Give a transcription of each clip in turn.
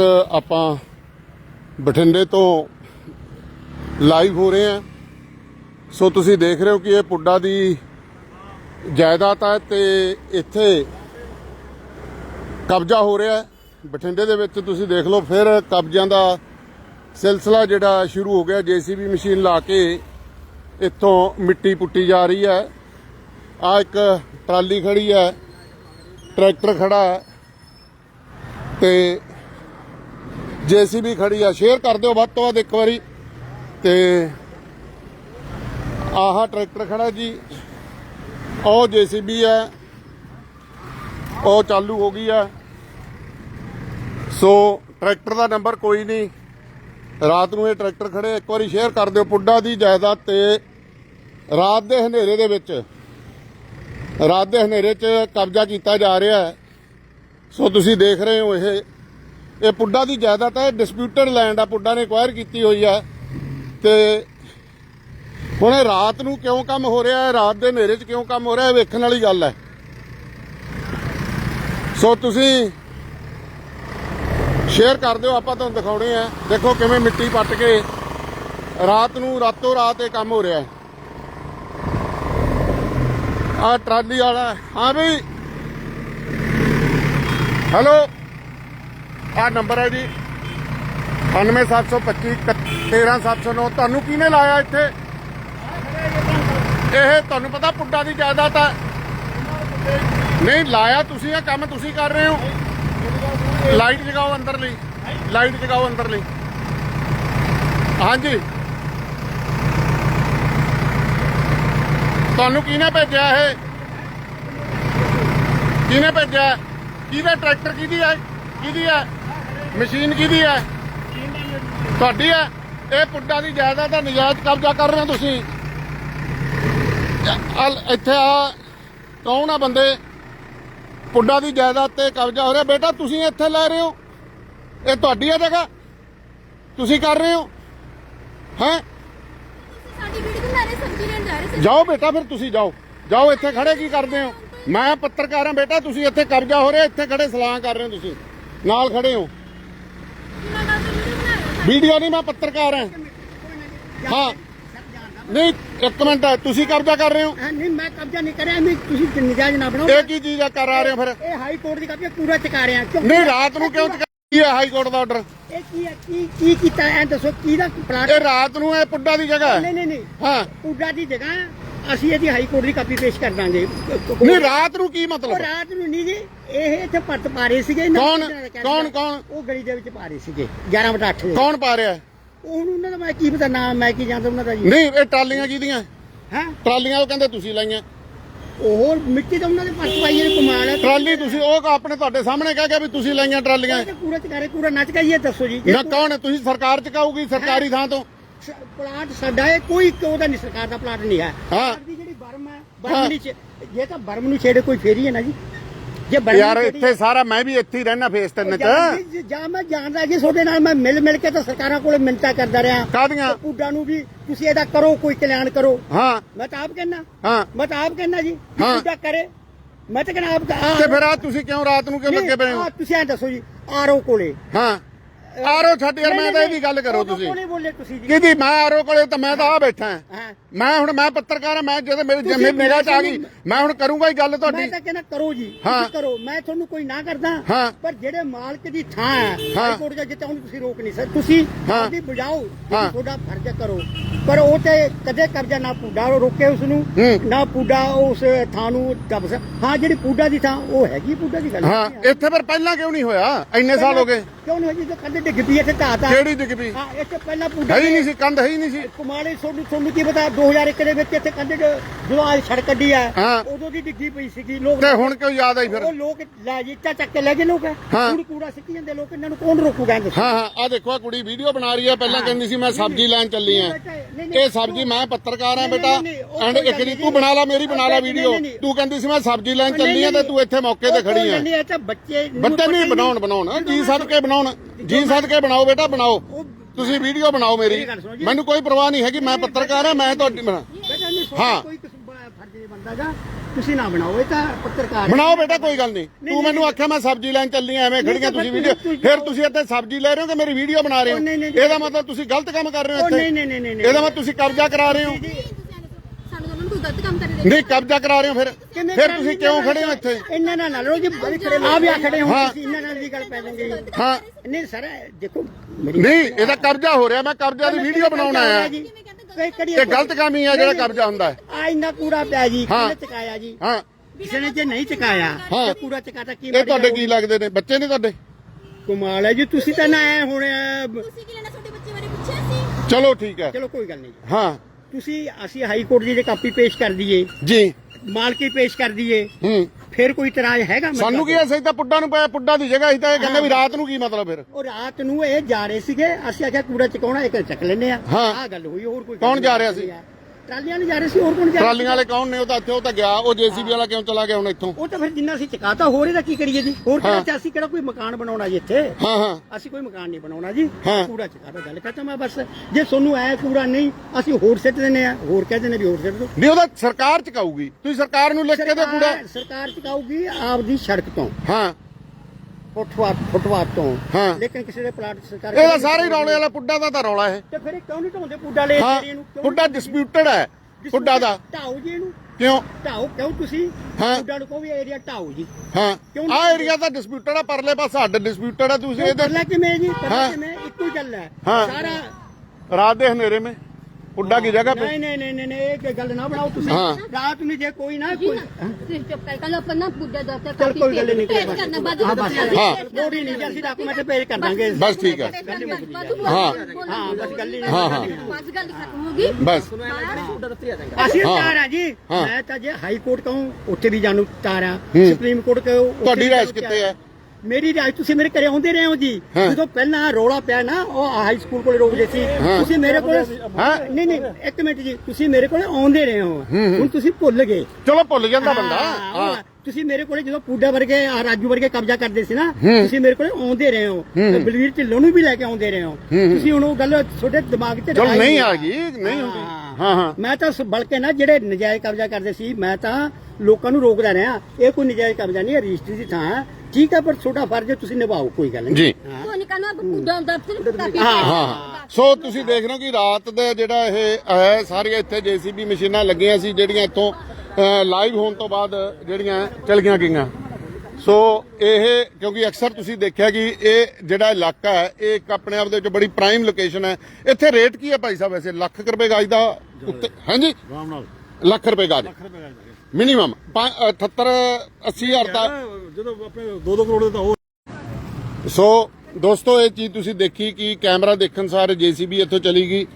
ਆਪਾਂ ਬਠਿੰਡੇ ਤੋਂ ਲਾਈਵ ਹੋ ਰਹੇ ਹਾਂ। ਸੋ ਤੁਸੀਂ ਦੇਖ ਰਹੇ ਹੋ ਕਿ ਇਹ ਪੁੱਡਾ ਦੀ ਜਾਇਦਾਦ ਹੈ ਤੇ ਇੱਥੇ ਕਬਜ਼ਾ ਹੋ ਰਿਹਾ ਹੈ। ਬਠਿੰਡੇ ਦੇ ਵਿੱਚ ਤੁਸੀਂ ਦੇਖ ਲਓ, ਫਿਰ ਕਬਜ਼ਿਆਂ ਦਾ ਸਿਲਸਿਲਾ ਜਿਹੜਾ ਸ਼ੁਰੂ ਹੋ ਗਿਆ। ਜੀਸੀਬੀ ਮਸ਼ੀਨ ਲਾ ਕੇ ਇੱਥੋਂ ਮਿੱਟੀ ਪੁੱਟੀ ਜਾ ਰਹੀ ਹੈ। ਆ ਇੱਕ ਟਰਾਲੀ ਖੜੀ ਹੈ, ਟਰੈਕਟਰ ਖੜਾ ਹੈ ਤੇ ਜੀਸੀਬੀ ਖੜੀ ਆ ਸ਼ੇਅਰ ਕਰ ਦਿਓ ਵੱਧ ਤੋਂ ਵੱਧ ਇੱਕ ਵਾਰੀ। ਤੇ ਆਹ ਟਰੈਕਟਰ ਖੜਾ ਜੀ। ਉਹ ਜੀਸੀਬੀ ਹੈ ਉਹ ਚਾਲੂ ਹੋ ਗਈ ਹੈ ਸੋ ਟਰੈਕਟਰ ਦਾ ਨੰਬਰ ਕੋਈ ਨਹੀਂ। ਰਾਤ ਨੂੰ ਇਹ ਟਰੈਕਟਰ ਖੜੇ ਇੱਕ ਵਾਰੀ ਸ਼ੇਅਰ ਕਰ ਦਿਓ ਪੁੱਡਾ ਦੀ ਜਾਇਦਾਦ ਤੇ ਰਾਤ ਦੇ ਹਨੇਰੇ ਦੇ ਵਿੱਚ। ਰਾਤ ਦੇ ਹਨੇਰੇ 'ਚ ਕਬਜ਼ਾ ਕੀਤਾ ਜਾ ਰਿਹਾ ਹੈ। ਸੋ ਤੁਸੀਂ ਦੇਖ ਰਹੇ ਹੋ ਇਹ ਇਹ ਪੁੱਡਾ ਦੀ ਜਾਇਦਾਦ ਹੈ ਡਿਸਪਿਊਟਡ ਲੈਂਡ ਆ, ਪੁੱਡਾ ਨੇ ਐਕਵਾਇਰ ਕੀਤੀ ਹੋਈ ਆ। ਤੇ ਹੁਣ ਇਹ ਰਾਤ ਨੂੰ ਕਿਉਂ ਕੰਮ ਹੋ ਰਿਹਾ ਹੈ, ਰਾਤ ਦੇ ਹਨੇਰੇ 'ਚ ਕਿਉਂ ਕੰਮ ਹੋ ਰਿਹਾ ਇਹ ਵੇਖਣ ਵਾਲੀ ਗੱਲ ਹੈ। ਸੋ ਤੁਸੀਂ ਸ਼ੇਅਰ ਕਰ ਦਿਓ, ਆਪਾਂ ਤੁਹਾਨੂੰ ਦਿਖਾਉਣੇ ਆ। ਦੇਖੋ ਕਿਵੇਂ ਮਿੱਟੀ ਪੱਟ ਕੇ ਰਾਤ ਨੂੰ ਰਾਤੋਂ ਰਾਤ ਇਹ ਕੰਮ ਹੋ ਰਿਹਾ ਹੈ। ਆ ਟਰਾਲੀ ਵਾਲਾ, ਹਾਂ ਵੀ ਹੈਲੋ ਆ ਨੰਬਰ ਹੈ ਜੀ। 98725 13709 ਤੁਹਾਨੂੰ ਕਿਹਨੇ ਲਾਇਆ ਇੱਥੇ? ਇਹ ਤੁਹਾਨੂੰ ਪਤਾ ਪੁੱਡਾ ਦੀ ਜਾਇਦਾਦ ਹੈ। ਨਹੀਂ, ਲਾਇਆ ਤੁਸੀਂ ਆ ਕੰਮ ਤੁਸੀਂ ਕਰ ਰਹੇ ਹੋ। ਲਾਈਟ ਜਗਾਓ ਅੰਦਰ ਲਈ। ਲਾਈਟ ਜਗਾਓ ਅੰਦਰ ਲਈ। ਹਾਂਜੀ। ਤੁਹਾਨੂੰ ਕਿਹਨੇ ਭੇਜਿਆ ਇਹ? ਕਿਹਨੇ ਭੇਜਿਆ? ਕਿਹਦਾ ਟਰੈਕਟਰ ਕਿਹਦੀ ਹੈ? ਕਿਹਦੀ ਹੈ? ਮਸ਼ੀਨ ਕਿਹਦੀ ਹੈ? ਤੁਹਾਡੀ ਹੈ? ਇਹ ਪੁੱਡਾ ਦੀ ਜਾਇਦਾਦ ਦਾ ਨਜਾਇਜ਼ ਕਬਜ਼ਾ ਕਰ ਰਹੇ ਹੋ ਤੁਸੀਂ। ਇੱਥੇ ਆ। ਕੌਣ ਆ ਬੰਦੇ? ਪੁੱਡਾ ਦੀ ਜਾਇਦਾਦ ਤੇ ਕਬਜ਼ਾ ਹੋ ਰਿਹਾ। ਬੇਟਾ ਤੁਸੀਂ ਇੱਥੇ ਲੈ ਰਹੇ ਹੋ। ਇਹ ਤੁਹਾਡੀ ਹੈ ਜਗ੍ਹਾ। ਤੁਸੀਂ ਕਰ ਰਹੇ ਹੋ। ਹੈ? ਜਾਓ ਬੇਟਾ ਫਿਰ ਤੁਸੀਂ ਜਾਓ। ਜਾਓ ਇੱਥੇ ਖੜੇ ਕੀ ਕਰਦੇ ਹੋ? ਮੈਂ ਪੱਤਰਕਾਰ ਹਾਂ ਬੇਟਾ ਤੁਸੀਂ ਇੱਥੇ ਕਬਜ਼ਾ ਹੋ ਰਿਹਾ ਇੱਥੇ ਖੜੇ ਸਲਾਹ ਕਰ ਰਹੇ ਹੋ ਤੁਸੀਂ। ਨਾਲ ਖੜੇ ਹੋ। ਵੀਡੀਓ ਨਹੀਂ ਮੈਂ ਪੱਤਰਕਾਰ ਹਾਂ। ਹਾਂ। ਨਹੀਂ ਇੱਕ ਮਿੰਟ ਤੁਸੀਂ ਕਬਜ਼ਾ ਕਰ ਰਹੇ ਹੋ? ਨਹੀਂ ਮੈਂ ਕਬਜ਼ਾ ਨਹੀਂ ਕਰਿਆ ਮੈਂ ਤੁਸੀਂ ਨਜਾਇਜ਼ ਨਾ ਬਣਾਓ। ਇਹ ਕੀ ਚੀਜ਼ ਆ? ਕਰ ਆ ਰਹੇ ਹੋ ਫਿਰ? ਇਹ ਹਾਈ ਕੋਰਟ ਦੀ ਕਬਜ਼ਾ ਪੂਰਾ ਚਕਾ ਰਹੇ ਆ। ਨਹੀਂ ਰਾਤ ਨੂੰ ਕਿਉਂ ਕੀ ਹੈ ਹਾਈ ਕੋਰਟ ਦਾ ਆਰਡਰ ਇਹ ਕੀ ਹੈ ਕੀ ਕੀ ਕੀਤਾ? ਐ ਦੱਸੋ ਕਿਹਦਾ ਪਲਾਟ? ਇਹ ਰਾਤ ਨੂੰ ਇਹ ਪੁੱਡਾ ਦੀ ਜਗ੍ਹਾ ਨਹੀਂ ਨਹੀਂ ਨਹੀਂ। ਹਾਂ। ਪੂਡਾ ਦੀ ਜਗ੍ਹਾ ਅਸੀਂ ਇਹਦੀ ਹਾਈ ਕੋਰਟ ਦੀ ਕਾਪੀ ਪੇਸ਼ ਕਰ ਦਾਂਗੇ ਨਹੀਂ ਰਾਤ ਨੂੰ ਕੀ ਉਹ ਮਤਲਬ ਰਾਤ ਨੂੰ ਨਹੀਂ ਜੀ ਇਹ ਇੱਥੇ ਪੱਟ ਪਾ ਰਹੇ ਸੀਗੇ ਕੌਣ? ਕੌਣ? ਹੈ। ਕੌਣ? ਉਹ ਗਲੀ ਦੇ ਵਿੱਚ ਪਾ ਰਹੇ ਸੀਗੇ 11 ਵਟਾ 8 ਕੌਣ ਪਾ ਰਿਹਾ ਹੈ? ਉਹ ਹੁਣ ਉਹਨਾਂ ਦਾ ਮੈਂ ਕੀ ਪਤਾ ਨਾਮ ਮੈਂ ਕੀ ਜਾਣਦਾ ਉਹਨਾਂ ਦਾ ਜੀ ਨਹੀਂ ਇਹ ਟਰਾਲੀਆਂ ਕਿਹਦੀਆਂ ਹੈ ਟਰਾਲੀਆਂ ਉਹ ਕਹਿੰਦੇ ਤੁਸੀਂ ਲਾਈਆਂ ਉਹ ਮਿੱਟੀ ਤਾਂ ਉਹਨਾਂ ਦੇ ਪੱਟ ਪਾਈ ਹੈ ਕਮਾਲ ਹੈ ਟਰਾਲੀ ਤੁਸੀਂ ਉਹ ਆਪਣੇ ਤੁਹਾਡੇ ਸਾਹਮਣੇ ਕਹਿ ਗਿਆ ਵੀ ਤੁਸੀਂ ਲਾਈਆਂ ਟਰਾਲੀਆਂ ਕੂੜਾ ਚਕਾਰੇ ਕੂੜਾ ਨੱਚ ਗਈ ਦੱਸੋ ਜੀ ਨਾ ਕੌਣ ਹੈ ਤੁਸੀਂ ਸਰਕਾਰ ਚ ਕਹੂਗੀ ਸਰਕਾਰੀ ਥਾਂ ਤੋਂ ਪਲਾਟ ਸਾਡਾ ਹੈ ਕੋਈ ਉਹਦਾ ਨਹੀਂ ਸਰਕਾਰ ਦਾ ਪਲਾਟ ਨਹੀਂ ਹੈ। ਹਾਂ। ਜਿਹੜੀ ਬਰਮ ਹੈ ਹਾਂ। ਬਰਮ ਨਹੀਂ ਛੇ- ਜੇ ਤਾਂ ਬਰਮ ਨੂੰ ਛੇੜੇ ਕੋਈ ਫੇਰੀ ਹੈ ਨਾ ਜੀ। ਜੇ ਬਰਮ ਯਾਰ ਨੂੰ ਛੇੜੀ- ਇੱਥੇ ਸਾਰਾ ਮੈਂ ਵੀ ਇੱਥੇ ਹੀ ਰਹਿਣਾ ਫੇਸ ਤਿੰਨ ਚ ਜਾਂ- ਜਾਂ- ਜਾਂ ਮੈਂ ਜਾਣਦਾ ਜੀ ਤੁਹਾਡੇ ਨਾਲ ਮੈਂ ਮਿਲ ਮਿਲ ਕੇ ਤਾਂ ਸਰਕਾਰਾਂ ਕੋਲੇ ਮਿੰਤਾ ਕਰਦਾ ਰਿਹਾ। ਕਾਹਦੀਆਂ? ਪੁੱਡਾ ਨੂੰ ਵੀ ਤੁਸੀਂ ਇਹਦਾ ਕਰੋ ਕੋਈ ਕਲਿਆਣ ਕਰੋ। ਹਾਂ। ਮੈਂ ਤਾਂ ਆਪ ਕਹਿਣਾ ਹਾਂ। ਮੈਂ ਤਾਂ ਆਪ ਕਹਿਣਾ ਜੀ ਹਾਂ। ਪੁੱਡਾ ਕਰੇ। ਮੈਂ ਤਾਂ ਕਹਿਣਾ ਆਪ ਤੇ ਫਿਰ ਆ ਤੁਸੀਂ ਕਿਉਂ ਰਾਤ ਨੂੰ ਕਿਉਂ ਲੱਗੇ ਪਏ ਹੋ? ਤੁਸੀਂ ਐਂ ਦੱਸੋ ਜੀ ਆਰੋ ਕੋਲੇ। ਹਾਂ। ਆਰੋ ਛੱਡ ਯਾਰ ਮੈਂ ਨਹੀਂ, ਤਾਂ ਇਹਦੀ ਨਹੀਂ, ਗੱਲ ਕਰੋ ਤੁਸੀਂ ਕੋਲੇ ਬੋਲੇ ਤੁਸੀਂ ਜੀ ਕਿਹਦੀ ਮੈਂ ਆਰੋ ਕੋਲੇ ਤਾਂ ਮੈਂ ਤਾਂ ਆ ਬੈਠਾ ਹਾਂ ਮੈਂ ਹੁਣ ਮੈਂ ਪੱਤਰਕਾਰ ਹਾਂ ਮੈਂ ਜਦੋਂ ਮੇਰੀ ਮੇਰੀ ਨਿਗਾਹ ਚ ਆ ਗਈ ਮੈਂ ਹੁਣ ਕਰੂੰਗਾ ਹੀ ਗੱਲ ਮੈਂ ਤੁਹਾਡੀ ਤਾਂ ਕਹਿੰਦਾ ਕਰੋ ਜੀ ਹਾਂ। ਤੁਸੀਂ ਕਰੋ ਮੈਂ ਤੁਹਾਨੂੰ ਕੋਈ ਨਾ ਕਰਦਾ ਹਾਂ। ਪਰ ਜਿਹੜੇ ਮਾਲਕ ਦੀ ਥਾਂ ਹੈ ਹਾਂ। ਹਾਈ ਕੋਰਟ ਦਾ ਜਿੱਥੇ ਉਹਨੂੰ ਤੁਸੀਂ ਰੋਕ ਨਹੀਂ ਸਕਦੇ ਤੁਸੀਂ ਹਾਂ। ਬੁਝਾਓ ਹਾਂ। ਤੁਹਾਡਾ ਫਰਜ਼ ਹੈ ਕਰੋ ਪਰ ਉਹ ਤੇ ਕਦੇ ਕਬਜ਼ਾ ਨਾ ਪੂਡਾ ਰੋਕੇ ਉਸ ਨੂੰ ਹੂੰ। ਨਾ ਪੂਡਾ ਉਸ ਥਾਂ ਨੂੰ ਸਕ ਹਾਂ ਜਿਹੜੀ ਪੂਡਾ ਦੀ ਥਾਂ ਉਹ ਹੈਗੀ ਪੂਡਾ ਦੀ ਗੱਲ ਹਾਂ ਨਹੀਂ ਹੈ। ਇੱਥੇ ਪਰ ਪਹਿਲਾਂ ਕਿਉਂ ਨਹੀਂ ਹੋਇਆ? ਇੰਨੇ ਸਾਲ ਹੋ ਗਏ। ਕਿਉਂ ਨਹੀਂ ਹੋਈ ਜਦੋਂ ਕੰਦੇ ਡਿੱਗ ਪਈ ਇੱਥੇ ਢਾਹ ਤਾ ਕਿਹੜੀ ਡਿੱਗ ਪਈ? ਹਾਂ ਇੱਥੇ ਪਹਿਲਾਂ ਪੂਡਾ ਹੈ ਹੀ ਨਹੀਂ ਸੀ ਕੰਧ ਹੈ ਹੀ ਨਹੀਂ ਸੀ। ਕੁਮਾਰੇ ਤੁਹਾਨੂੰ ਤੁਹਾਨੂੰ ਕੀ ਪਤਾ 2001 ਦੇ ਵਿੱਚ ਇੱਥੇ ਕੰਦੇ ਜਦੋਂ ਆਹ ਸੜਕ ਕੱਢੀ ਹਾਂ। ਉਦੋਂ ਦੀ ਡਿੱਗੀ ਪਈ ਸੀਗੀ। ਲੋਕ ਤੇ ਹੁਣ ਕਿਉਂ ਯਾਦ ਆਈ ਫਿਰ? ਉਹ ਲੋਕ ਲੈ ਜੀ ਚੱਕ ਕੇ ਲੈ ਗਏ ਲੋਕ। ਹਾਂ। ਕੂੜ ਕੂੜਾ ਸਿੱਟੀ ਜਾਂਦੇ ਲੋਕ ਇਹਨਾਂ ਨੂੰ ਕੌਣ ਰੋਕੂਗਾ ਇਹਨਾਂ ਹਾਂ ਹਾਂ ਆ ਦੇਖੋ ਆ ਕੁੜੀ ਵੀਡੀਓ ਬਣਾ ਰਹੀ ਹੈ ਪਹਿਲਾਂ ਕਹਿੰਦੀ ਸੀ ਮੈਂ ਸਬਜ਼ੀ ਲੈਣ ਚੱਲੀ ਆ। ਇਹ ਸਬਜ਼ੀ ਮੈਂ ਪੱਤਰਕਾਰ ਆ ਬੇਟਾ। ਐਂਡ ਇੱਕ ਦੀ ਤੂੰ ਬਣਾ ਲਾ ਮੇਰੀ ਬਣਾ ਲਾ ਵੀਡੀਓ। ਤੂੰ ਕਹਿੰਦੀ ਸੀ ਮੈਂ ਸਬਜ਼ੀ ਲੈਣ ਚੱਲੀ ਆ ਤੇ ਤੂੰ ਇੱਥੇ ਮੌਕੇ ਤੇ ਖੜੀ ਆ। ਬੱਚੇ ਨਹੀਂ ਬਣਾਉਣ ਬਣਾਉਣ। ਜੀ ਸਦਕੇ ਬਣਾਉਣ। ਜੀ ਸਦਕੇ ਬਣਾਓ ਬੇਟਾ ਬਣਾਓ। ਤੁਸੀਂ ਵੀਡੀਓ ਬਣਾਓ ਮੇਰੀ। ਮੈਨੂੰ ਕੋਈ ਪਰਵਾਹ ਨਹੀਂ ਹੈਗੀ ਮੈਂ ਪੱਤਰਕਾਰ ਆ ਮੈਂ ਤੁਹਾਡੀ ਬਣਾ ਹਾਂ। ਹਾਂ। ਕੋਈ ਕਿਸਮ ਦਾ ਫਰਜ਼ ਨਹੀਂ ਬੰਦਾ ਗਾ ਤੁਸੀਂ ਨਾ ਬਣਾਓ ਇਹ ਤਾਂ ਪੱਤਰਕਾਰ ਬਣਾਓ ਬੇਟਾ ਕੋਈ ਗੱਲ ਨਹੀਂ। ਤੂੰ ਮੈਨੂੰ। ਆਖਿਆ ਮੈਂ ਸਬਜ਼ੀ ਲੈਣ ਚੱਲੀ ਆਂ, ਐਵੇਂ ਖੜੀਆਂ ਤੁਸੀਂ ਵੀਡੀਓ। ਫਿਰ ਤੁਸੀਂ ਇੱਥੇ ਸਬਜ਼ੀ ਲੈ ਰਹੇ ਹੋ ਕਿ ਮੇਰੀ ਵੀਡੀਓ ਬਣਾ ਰਹੇ ਹੋ। ਇਹਦਾ ਮਤਲਬ ਤੁਸੀਂ ਗਲਤ ਕੰਮ ਕਰ ਰਹੇ ਹੋ ਇੱਥੇ। ਨਹੀਂ ਨਹੀਂ ਨਹੀਂ ਨਹੀਂ ਇਹਦਾ ਮਤਲਬ ਤੁਸੀਂ ਕਬਜ਼ਾ ਕਰਾ ਰਹੇ ਹੋ। ਨਹੀਂ ਕਬਜ਼ਾ ਕਰਾ ਰਹੇ ਹੋ ਫਿਰ ਫਿਰ ਤੁਸੀਂ ਕਿਉਂ ਖੜੇ ਹੋ ਇੱਥੇ? ਇਹਨਾਂ ਨਾਲ ਨਾ ਲੜੋ ਜੀ ਆ ਵੀ ਆ ਖੜੇ ਹੋ। ਤੁਸੀਂ ਇਹਨਾਂ ਨਾਲ ਦੀ ਗੱਲ ਪੈ ਜਾਂਦੀ ਹਾਂ। ਨਹੀਂ ਸਰ ਦੇਖੋ ਨਹੀਂ ਇਹਦਾ ਕਬਜ਼ਾ ਹੋ ਰਿਹਾ ਮੈਂ ਕਬਜ਼ਾ ਦੀ ਵੀਡੀਓ ਬਣਾਉਣ ਆਇਆ। ਜੀ। ਕੋਈ ਕੜੀ ਇਹ ਗਲਤ ਕੰਮ ਹੀ ਆ ਜਿਹੜਾ ਕਬਜ਼ਾ ਹੁੰਦਾ ਹੈ। ਆ ਇੰਨਾ ਕੂੜਾ ਪਿਆ ਜੀ ਹਾਂ। ਕਿਹਨੇ ਚਕਾਇਆ ਜੀ? ਹਾਂ। ਕਿਸੇ ਨੇ ਜੇ ਨਹੀਂ ਚਕਾਇਆ ਹਾਂ। ਤੇ ਕੂੜਾ ਚਕਾਤਾ ਕੀ ਇਹ ਤੁਹਾਡੇ ਕੀ ਲੱਗਦੇ ਨੇ? ਬੱਚੇ ਨੇ ਤੁਹਾਡੇ? ਕਮਾਲ ਹੈ ਜੀ ਤੁਸੀਂ ਤਾਂ ਨਾ ਐਂ ਹੁਣ ਅਹ, ਤੁਸੀਂ ਕੀ ਲੈਣਾ ਛੋਟੇ ਬੱਚੇ ਬਾਰੇ ਪੁੱਛਿਆ ਸੀ? ਚਲੋ ਠੀਕ ਹੈ। ਚਲੋ ਕੋਈ ਗੱਲ ਨਹੀਂ ਜੀ। ਹਾਂ। ਤੁਸੀਂ ਅਸੀਂ ਹਾਈ ਕੋਰਟ ਦੀ ਜੇ ਕਾਪੀ ਪੇਸ਼ ਕਰ ਦਈਏ ਜੀ। ਮਾਲਕੀ ਪੇਸ਼ ਕਰ ਦਈਏ ਹੂੰ ਫਿਰ ਕੋਈ ਇਤਰਾਜ਼ ਹੈਗਾ ਮਤਲਬ? ਸਾਨੂੰ ਕੀ ਐ ਤਾਂ ਪੁੱਡਾ ਨੂੰ ਪਿਆ ਪੁੱਡਾ ਦੀ ਜਗ੍ਹਾ ਅਸੀਂ ਤਾਂ ਇਹ ਕਹਿੰਦੇ ਵੀ ਰਾਤ ਨੂੰ ਕੀ ਮਤਲਬ ਫਿਰ ਉਹ ਰਾਤ ਨੂੰ ਇਹ ਜਾ ਰਹੇ ਸੀਗੇ ਅਸੀਂ ਆਖਿਆ ਕੂੜਾ ਚਕਾਉਣਾ ਇੱਕ ਚੱਕ ਲੈਨੇ ਆ ਹਾਂ। ਆਹ ਗੱਲ ਹੋਈ ਹੋਰ ਕੋਈ ਕੌਣ ਜਾ ਰਿਹਾ ਸੀ? ਟਰਾਲੀਆਂ ਨੂੰ ਜਾ ਰਹੇ ਸੀ ਹੋਰ ਕੌਣ ਜਾ ਰਿਹਾ ਟਰਾਲੀਆਂ ਵਾਲੇ ਕੌਣ ਨੇ? ਉਹ ਤਾਂ ਇੱਥੇ ਉਹ ਤਾਂ ਗਿਆ। ਉਹ ਜੀਸੀਬੀ ਵਾਲਾ ਕਿਉਂ ਚਲਾ ਗਿਆ ਹੁਣ ਇੱਥੋਂ? ਉਹ ਤਾਂ ਫਿਰ ਜਿੰਨਾ ਅਸੀਂ ਚਕਾਤਾ ਹੋਰ ਇਹਦਾ ਕੀ ਕਰੀਏ ਜੀ? ਹੋਰ। ਕਿਹੜਾ ਅਸੀਂ ਕਿਹੜਾ ਕੋਈ ਮਕਾਨ ਬਣਾਉਣਾ ਜੀ ਇੱਥੇ? ਹਾਂ ਹਾਂ। ਅਸੀਂ ਕੋਈ ਮਕਾਨ ਨਹੀਂ ਬਣਾਉਣਾ ਜੀ। ਕੂੜਾ ਚਕਾਤਾ ਗੱਲ ਖਤਮ ਆ ਬਸ। ਜੇ ਤੁਹਾਨੂੰ ਐ ਕੂੜਾ ਨਹੀਂ ਅਸੀਂ ਹੋਰ ਸਿੱਟ ਦਿੰਨੇ ਆ। ਹੋਰ ਕਹਿ ਦਿੰਨੇ ਵੀ ਹੋਰ ਸਿੱਟ ਦਿਓ ਨਹੀਂ ਉਹਦਾ ਸਰਕਾਰ ਚਕਾਊਗੀ। ਤੁਸੀਂ ਸਰਕਾਰ ਨੂੰ ਲਿਖ ਕੇ ਦਿਓ ਕੂੜਾ। ਸਰਕਾਰ- ਸਰਕਾਰ ਚਕਾਊਗੀ ਆਪਦੀ ਸੜਕ ਤੋਂ। ਹਾਂ। ਫੁੱਟਵਾਟ ਫੁੱਟਵਾਟ ਤੋਂ। ਹਾਂ। ਲੇਕਿਨ ਕਿਸੇ ਦੇ ਪਲਾਟ ਸਰਕਾਰ ਇਹਦਾ ਸਾਰੇ ਹੀ ਰੌਲੇ ਵਾਲਾ ਪੁੱਡਾ ਦਾ ਤਾਂ ਰੌਲਾ ਇਹ। ਤੇ ਫਿਰ ਇਹ ਕਿਉਂ ਨਹੀਂ ਢਾਉਂਦੇ ਪੁੱਡਾ ਲੈ ਹਾਂ ਇਹਨੂੰ ਕਿਉਂ ਪੁੱਡਾ ਡਿਸਪਿਊਟਡ ਹੈ ਪੁੱਡਾ ਦਾ। ਢਾਓ ਜੀ ਇਹਨੂੰ। ਕਿਉਂ? ਢਾਓ ਕਿਉਂ ਤੁਸੀਂ? ਹਾਂ। ਪੁੱਡਾ ਨੂੰ ਕਹੋ ਵੀ ਏਰੀਆ ਢਾਓ ਜੀ। ਹਾਂ। ਕਿਉਂ ਆ ਏਰੀਆ ਤਾਂ ਡਿਸਪਿਊਟਡ ਆ ਪਰਲੇ ਪਾਸੇ ਸਾਡਾ ਡਿਸਪਿਊਟਡ ਆ ਤੁਸੀਂ ਇਹਦੇ ਕਿਵੇਂ ਜੀ। ਕਿਵੇਂ? ਇੱਕੋ ਹੀ ਗੱਲ ਹੈ। ਹਾਂ। ਸਾਰਾ ਰਾਤ ਦੇ ਹਨੇਰੇ में ਪੁੱਡਾ की जगह पे ਨਹੀਂ ਨਹੀਂ ਨਹੀਂ ਨਹੀਂ ਨਹੀਂ, ਇਹ ਕੋਈ ਗੱਲ ਨਾ ਬਣਾਓ ਤੁਸੀਂ ਹਾਂ। ਰਾਤ ਨੂੰ ਜੇ ਕੋਈ ਨਾ ਜੀ ਕੋਈ ਨਾ ਸਿਰ ਚੁੱਪ ਕਰ ਕੱਲ ਆਪਾਂ ਨਾ ਪੁੱਜਾ ਦਾ ਤੇ ਚਲ ਕੋਈ ਗੱਲ ਨਹੀਂ ਪੇਸ਼ ਕਰਨਾ ਬਾਅਦ ਹਾਂ ਵਿੱਚ ਬਸ ਹਾਂ। ਲੋੜ ਹੀ ਨਹੀਂ ਜੀ ਅਸੀਂ ਡਾਕੂਮੈਂਟ ਭੇਜ ਕਰ ਦਾਂਗੇ ਬਸ ਠੀਕ ਹੈ ਹਾਂ ਹਾਂ। ਹਾਂ ਬਸ ਗੱਲ ਹੀ ਨਹੀਂ ਹਾਂ, ਹਾਂ। ਬਸ ਗੱਲ ਖਤਮ ਹੋ ਗਈ बस ਅਸੀਂ ਹਾਂ। ਤਿਆਰ ਆ ਜੀ ਹਾਂ। ਮੈਂ ਤਾਂ ਜੇ ਹਾਈ ਕੋਰਟ ਕਹੂੰ ਉੱਥੇ ਵੀ ਜਾਣੂ ਤਿਆਰ ਆ ਹੂੰ। ਸੁਪਰੀਮ ਕੋਰਟ ਕਹੋ ਉੱਥੇ ਤੁਹਾਡੀ ਵੀ ਰਾਇ ਜਾਣੂ ਕਿੱਥੇ ਤਿਆਰ ਹੈ? ਮੇਰੀ ਰਾਜ ਤੁਸੀਂ ਮੇਰੇ ਘਰੇ ਆਉਂਦੇ ਰਹੇ ਹੋ ਜੀ। ਹਾਂ। ਜਦੋਂ ਪਹਿਲਾਂ ਰੋਲਾ ਪਿਆ ਨਾ ਉਹ ਹਾਈ ਸਕੂਲ ਕੋਲੇ ਰੋਕਦੇ ਸੀ। ਹਾਂ। ਤੁਸੀਂ ਮੇਰੇ ਕੋਲ ਹਾਂ। ਨਹੀਂ ਨਹੀਂ ਇੱਕ ਮਿੰਟ ਜੀ। ਤੁਸੀਂ ਮੇਰੇ ਕੋਲੇ ਆਉਂਦੇ ਰਹੇ ਹੋ। ਹੁਣ ਤੁਸੀਂ ਭੁੱਲ ਗਏ। ਚਲੋ ਭੁੱਲ ਜਾਂਦਾ ਬੰਦਾ। ਹਾਂ, ਹਾਂ। ਤੁਸੀਂ ਮੇਰੇ ਕੋਲੇ ਜਦੋਂ ਪੂਡਾ ਵਰਗੇ ਆਹ ਰਾਜੂ ਵਰਗੇ ਕਬਜ਼ਾ ਕਰਦੇ ਸੀ ਨਾ ਤੁਸੀਂ ਮੇਰੇ ਕੋਲੇ ਆਉਂਦੇ ਰਹੇ ਹੋ। ਤੇ ਬਲਵੀਰ ਢਿੱਲੋਂ ਨੂੰ ਵੀ ਲੈ ਕੇ ਆਉਂਦੇ ਰਹੇ ਹੋ। ਤੁਸੀਂ ਹੁਣ ਉਹ ਗੱਲ ਤੁਹਾਡੇ ਦਿਮਾਗ 'ਚ ਚਲੋ ਨਹੀਂ ਹੈ। ਆ ਗਈ ਨਹੀਂ ਹੁੰਦੀ। ਹਾਂ। ਹਾਂ ਹਾਂ। ਮੈਂ ਤਾਂ ਸ- ਬਲਕਿ ਨਾ ਜਿਹੜੇ ਨਜਾਇਜ਼ ਕਬਜ਼ਾ ਕਰਦੇ ਸੀ ਮੈਂ ਤਾਂ ਲੋਕਾਂ ਨੂੰ ਰੋਕਦਾ ਰਿਹਾ। ਇਹ ਕੋਈ ਨਜਾਇਜ਼ ਕਬਜ਼ਾ ਨਹੀਂ ਹੈ ਰਜਿਸਟਰੀ ਦੀ ਥਾਂ ਹੈ। ਠੀਕ ਹੈ ਪਰ ਛੋਟਾ ਫਰਜ਼ ਹੈ ਤੁਸੀਂ ਨਿਭਾਓ ਕੋਈ ਗੱਲ ਨਹੀਂ। ਜੀ। ਹਾਂ। ਕੋਈ ਨਹੀਂ ਕਰਨਾ ਪੁੱਜਾ ਦਫ਼ਤਰ ਕਾਪੀ ਹਾਂ, ਹਾਂ? ਸੋ ਤੁਸੀਂ ਦੇਖ ਰਹੇ ਹੋ ਕਿ ਰਾਤ ਦਾ ਜਿਹੜਾ ਇਹ ਹੈ ਸਾਰੀਆਂ ਇੱਥੇ ਜੀਸੀਬੀ ਮਸ਼ੀਨਾਂ ਲੱਗੀਆਂ ਸੀ ਜਿਹੜੀਆਂ ਇੱਥੋਂ ਲਾਈਵ ਹੋਣ ਤੋਂ ਬਾਅਦ ਜਿਹੜੀਆਂ ਚਲ ਗਈਆਂ ਗਈਆਂ। ਸੋ ਇਹ ਕਿਉਂਕਿ ਅਕਸਰ ਤੁਸੀਂ ਦੇਖਿਆ ਕਿ ਇਹ ਜਿਹੜਾ ਇਲਾਕਾ ਹੈ ਇਹ ਇੱਕ ਆਪਣੇ ਆਪ ਦੇ ਵਿੱਚ ਬੜੀ ਪ੍ਰਾਈਮ ਲੋਕੇਸ਼ਨ ਹੈ। ਇੱਥੇ ਰੇਟ ਕੀ ਹੈ ਭਾਈ ਸਾਹਿਬ ਵੈਸੇ? ਲੱਖ ਰੁਪਏ ਗਜ ਦਾ ਉੱਤੇ ਹਾਂਜੀ? ਲੱਖ ਰੁਪਏ ਗਜ। ਮਿਨੀਮਮ 78 80 ਹਜ਼ਾਰ ਦਾ ਜਦੋਂ ਆਪਣੇ 2-2 ਕਰੋੜ ਦੇ ਤਾਂ ਸੋ ਦੋਸਤੋ ਇਹ ਚੀਜ਼ ਤੁਸੀਂ ਦੇਖੀ ਕਿ ਕੈਮਰਾ ਦੇਖਣ ਸਾਰ ਜੀਸੀਬੀ ਇੱਥੋਂ ਚਲੀ ਗਈ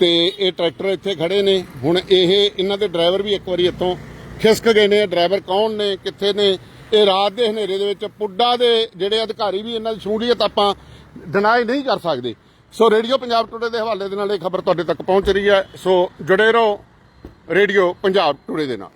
ਤੇ ਇਹ ਟਰੈਕਟਰ ਇੱਥੇ ਖੜੇ ਨੇ। ਹੁਣ ਇਹ ਇਹਨਾਂ ਦੇ ਡਰਾਈਵਰ ਵੀ ਇੱਕ ਵਾਰੀ ਇੱਥੋਂ ਖਿਸਕ ਗਏ ਨੇ। ਡਰਾਈਵਰ ਕੌਣ ਨੇ ਕਿੱਥੇ ਨੇ? ਇਹ ਰਾਤ ਦੇ ਹਨੇਰੇ ਦੇ ਵਿੱਚ ਪੁੱਡਾ ਦੇ ਜਿਹੜੇ ਅਧਿਕਾਰੀ ਵੀ ਇਹਨਾਂ ਦੀ ਸ਼ਮੂਲੀਅਤ ਆਪਾਂ ਡਿਨਾਈ ਨਹੀਂ ਕਰ ਸਕਦੇ। ਸੋ ਰੇਡੀਓ ਪੰਜਾਬ ਟੁਡੇ ਦੇ ਹਵਾਲੇ ਦੇ ਨਾਲ ਇਹ ਖਬਰ ਤੁਹਾਡੇ ਤੱਕ ਪਹੁੰਚ ਰਹੀ ਹੈ। ਸੋ ਜੁੜੇ ਰਹੋ ਰੇਡੀਓ ਪੰਜਾਬ ਟੁਡੇ ਦੇ ਨਾਲ।